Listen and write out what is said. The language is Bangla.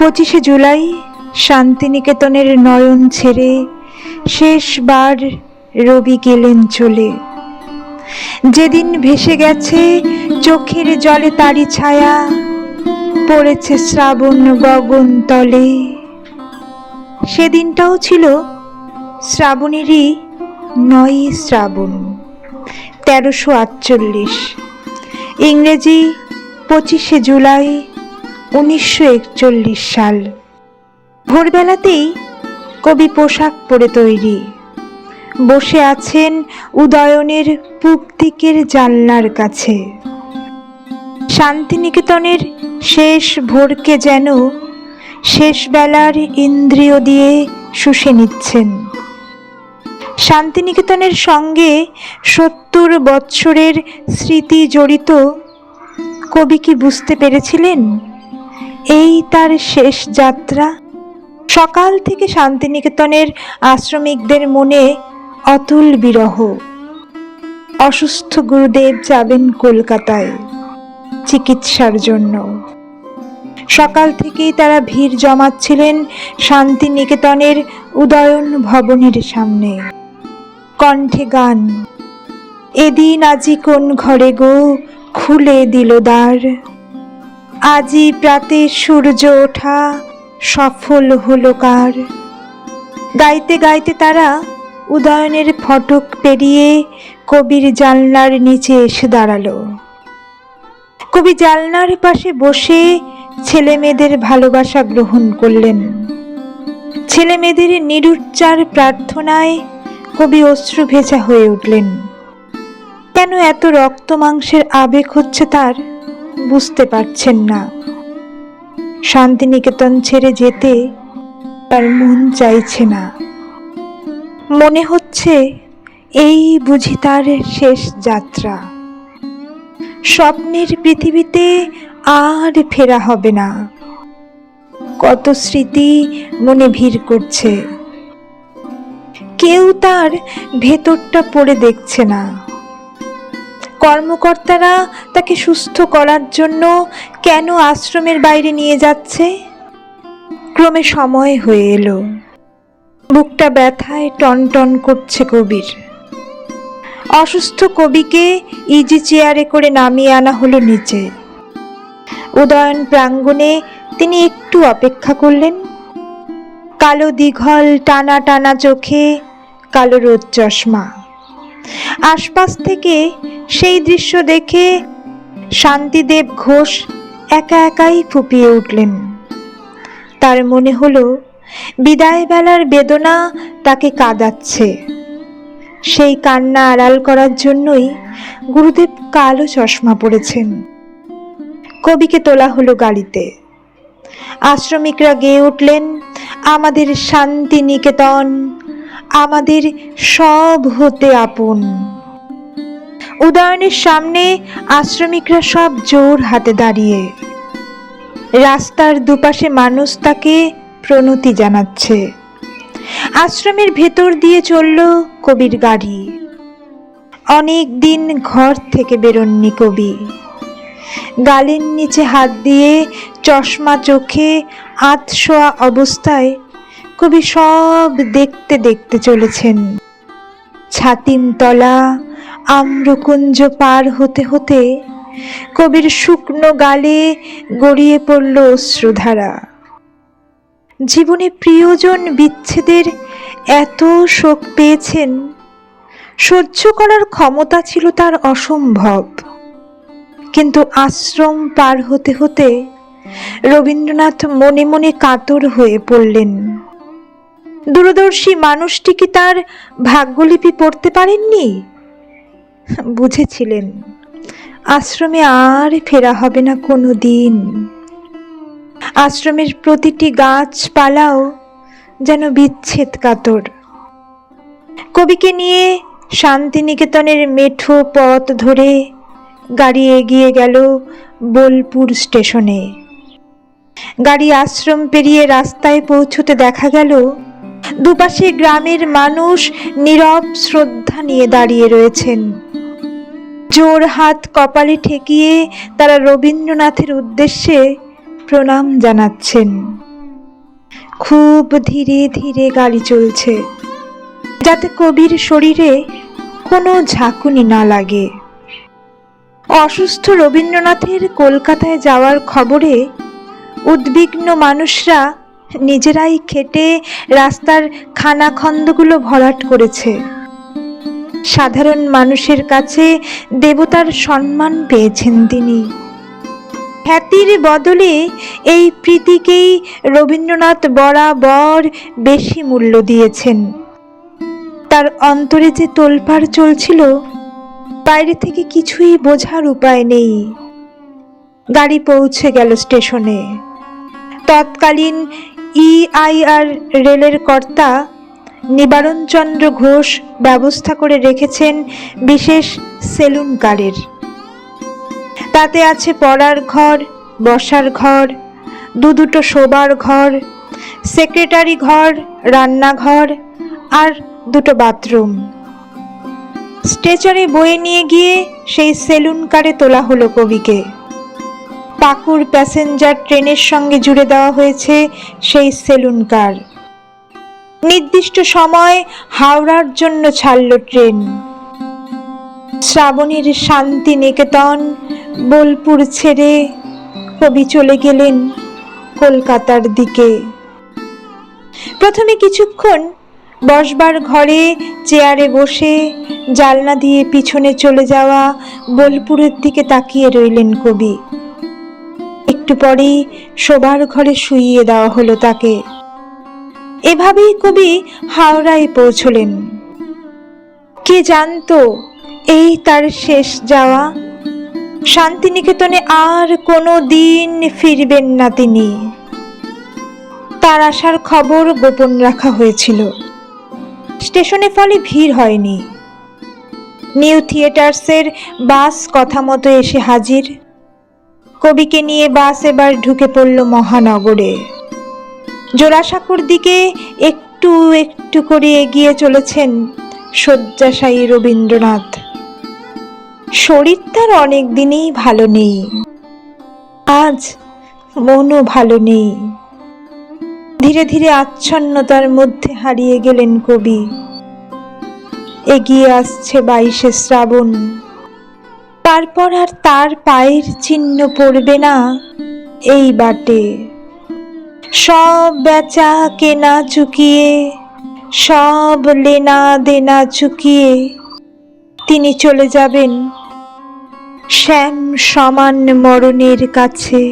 পঁচিশে জুলাই শান্তিনিকেতনের নয়ন ছেড়ে শেষবার রবি গেলেন চলে। যেদিন ভেসে গেছে চোখের জলে তারি ছায়া, পড়েছে শ্রাবণ গগন তলে। সেদিনটাও ছিল শ্রাবণেরই নয় শ্রাবণ, তেরোশো আটচল্লিশ। ইংরেজি পঁচিশে জুলাই উনিশশো একচল্লিশ সাল। ভোরবেলাতেই কবি পোশাক পরে তৈরি। বসে আছেন উদয়নের পূব দিকের জানলার কাছে। শান্তিনিকেতনের শেষ ভোরকে যেন শেষ বেলার ইন্দ্রিয় দিয়ে শুষে নিচ্ছেন। শান্তিনিকেতনের সঙ্গে সত্তর বৎসরের স্মৃতি জড়িত কবি কি বুঝতে পেরেছিলেন? এই তার শেষ যাত্রা? সকাল থেকে শান্তিনিকেতনের আশ্রমিকদের মনে অতুল বিরহ। অসুস্থ গুরুদেব যাবেন কলকাতায় চিকিৎসার জন্য। সকাল থেকেই তারা ভিড় জমাচ্ছিলেন শান্তিনিকেতনের উদয়ন ভবনের সামনে। কণ্ঠে গান। এদিন আজি কোন ঘরে গো খুলে দিল দ্বার? আজি প্রাতে সূর্য ওঠা সফল হলো কার? গাইতে গাইতে তারা উদয়নের ফটক পেরিয়ে কবির জানলার নিচে এসে দাঁড়াল। কবি জানলার পাশে বসে ছেলে মেয়েদের ভালোবাসা গ্রহণ করলেন। ছেলে মেয়েদের নিরুচ্চার প্রার্থনায় কবি অশ্রু ভেজা হয়ে উঠলেন। কেন এত রক্ত মাংসের আবেগ হচ্ছে তার? বুঝতে পারছেন না। শান্তিনিকেতন ছেড়ে যেতে তার মন চাইছে না। মনে হচ্ছে এই বুঝি তার শেষ যাত্রা। স্বপ্নের পৃথিবীতে আর ফেরা হবে না। কত স্মৃতি মনে ভিড় করছে। কেউ তার ভেতরটা পড়ে দেখছে না। কর্মকর্তারা তাকে সুস্থ করার জন্য কেন আশ্রমের বাইরে নিয়ে যাচ্ছে? ক্রমে সময় হয়ে এলো। বুকটা ব্যথায় টনটন করছে কবির। অসুস্থ কবিকে ইজি চেয়ারে করে নামিয়ে আনা হলো নিচে। উদয়ন প্রাঙ্গণে তিনি একটু অপেক্ষা করলেন। কালো দীঘল টানা টানা চোখে কালো রোদ চশমা। আশপাশ থেকে সেই দৃশ্য দেখে শান্তিদেব ঘোষ একা একাই ফুপিয়ে উঠলেন। তার মনে হলো, বিদায় বেলার বেদনা তাকে কাঁদাচ্ছে। সেই কান্না আড়াল করার জন্যই গুরুদেব কালো চশমা পড়েছেন কবিকে তোলা হলো গাড়িতে। আশ্রমিকরা গেয়ে উঠলেন, আমাদের শান্তি নিকেতন আমাদের সব হতে আপন। উদয়নের সামনে আশ্রমিকরা সব জোর হাতে দাঁড়িয়ে। রাস্তার দুপাশে মানুষ তাকে প্রণতি জানাচ্ছে। আশ্রমের ভেতর দিয়ে চলল কবির গাড়ি। অনেক দিন ঘর থেকে বেরোননি কবি। গালের নিচে হাত দিয়ে চশমা চোখে আতশোয়া অবস্থায় কবি সব দেখতে দেখতে চলেছেন। ছাতিমতলা আম্রকুঞ্জ পার হতে হতে কবির শুকনো গালে গড়িয়ে পড়ল অশ্রুধারা। জীবনে প্রিয়জন বিচ্ছেদের এত শোক পেয়েছেন, সহ্য করার ক্ষমতা ছিল তার অসম্ভব। কিন্তু আশ্রম পার হতে হতে রবীন্দ্রনাথ মনে মনে কাতর হয়ে পড়লেন। দূরদর্শী মানুষটি কি তার ভাগ্যলিপি পড়তে পারেননি? বুঝেছিলেন, আশ্রমে আর ফেরা হবে না কোনো দিন আশ্রমের প্রতিটি গাছপালাও যেন বিচ্ছেদ কাতর। কবিকে নিয়ে শান্তিনিকেতনের মেঠো পথ ধরে গাড়ি এগিয়ে গেল বোলপুর স্টেশনে। গাড়ি আশ্রম পেরিয়ে রাস্তায় পৌঁছতে দেখা গেল দুপাশে গ্রামের মানুষ নীরব শ্রদ্ধা নিয়ে দাঁড়িয়ে রয়েছেন। জোর হাত কপালে ঠেকিয়ে তারা রবীন্দ্রনাথের উদ্দেশ্যে প্রণাম জানাচ্ছেন। খুব ধীরে ধীরে গাড়ি চলছে, যাতে কবির শরীরে কোনো ঝাঁকুনি না লাগে। অসুস্থ রবীন্দ্রনাথের কলকাতায় যাওয়ার খবরে উদ্বিগ্ন মানুষরা নিজেরাই খেটে রাস্তার খানাখন্দগুলো ভরাট করেছে। সাধারণ মানুষের কাছে দেবতার সম্মান পেয়েছেন তিনি। খ্যাতির বদলে এই প্রীতিকেই রবীন্দ্রনাথ বরাবর বেশি মূল্য দিয়েছেন। তার অন্তরে যে তোলপাড় চলছিল, বাইরে থেকে কিছুই বোঝার উপায় নেই। গাড়ি পৌঁছে গেল স্টেশনে। তৎকালীন ইআইআর রেলের কর্তা নিবারণচন্দ্র ঘোষ ব্যবস্থা করে রেখেছেন বিশেষ সেলুন কারের তাতে আছে পড়ার ঘর, বসার ঘর, দু দুটো শোবার ঘর, সেক্রেটারি ঘর, রান্নাঘর আর দুটো বাথরুম। স্ট্রেচারে বয়ে নিয়ে গিয়ে সেই সেলুন কারে তোলা হলো কবিকে। পাকুর প্যাসেঞ্জার ট্রেনের সঙ্গে জুড়ে দেওয়া হয়েছে সেই সেলুন কার। নির্দিষ্ট সময় হাওড়ার জন্য ছাড়ল ট্রেন। শ্রাবণের শান্তি নিকেতন বোলপুর ছেড়ে কবি চলে গেলেন কলকাতার দিকে। প্রথমে কিছুক্ষণ বসবার ঘরে চেয়ারে বসে জালনা দিয়ে পিছনে চলে যাওয়া বোলপুরের দিকে তাকিয়ে রইলেন কবি। একটু পরেই শোবার ঘরে শুইয়ে দেওয়া হলো তাকে। এভাবেই কবি হাওড়ায় পৌঁছলেন। কে জানতো এই তার শেষ যাওয়া? শান্তিনিকেতনে আর কোনো দিন ফিরবেন না তিনি। তার আসার খবর গোপন রাখা হয়েছিল। স্টেশনে ফলে ভিড় হয়নি। নিউ থিয়েটার্সের বাস কথা মতো এসে হাজির। কবিকে নিয়ে বাস এবার ঢুকে পড়ল মহানগরে। জোড়াসাঁকোর দিকে একটু একটু করে এগিয়ে চলেছেন শয্যাশায়ী রবীন্দ্রনাথ। শরীর তার অনেক দিনই ভালো নেই। আজ মনও ভালো নেই। ধীরে ধীরে আচ্ছন্নতার মধ্যে হারিয়ে গেলেন কবি। এগিয়ে আসছে বাইশে শ্রাবণ। তারপর আর তার পায়ের চিহ্ন পড়বে না এই বাটে। সব বেচা কেনা চুকিয়ে, সব লেনা দেনা চুকিয়ে তিনি চলে যাবেন শ্যাম সমান মরণের কাছে।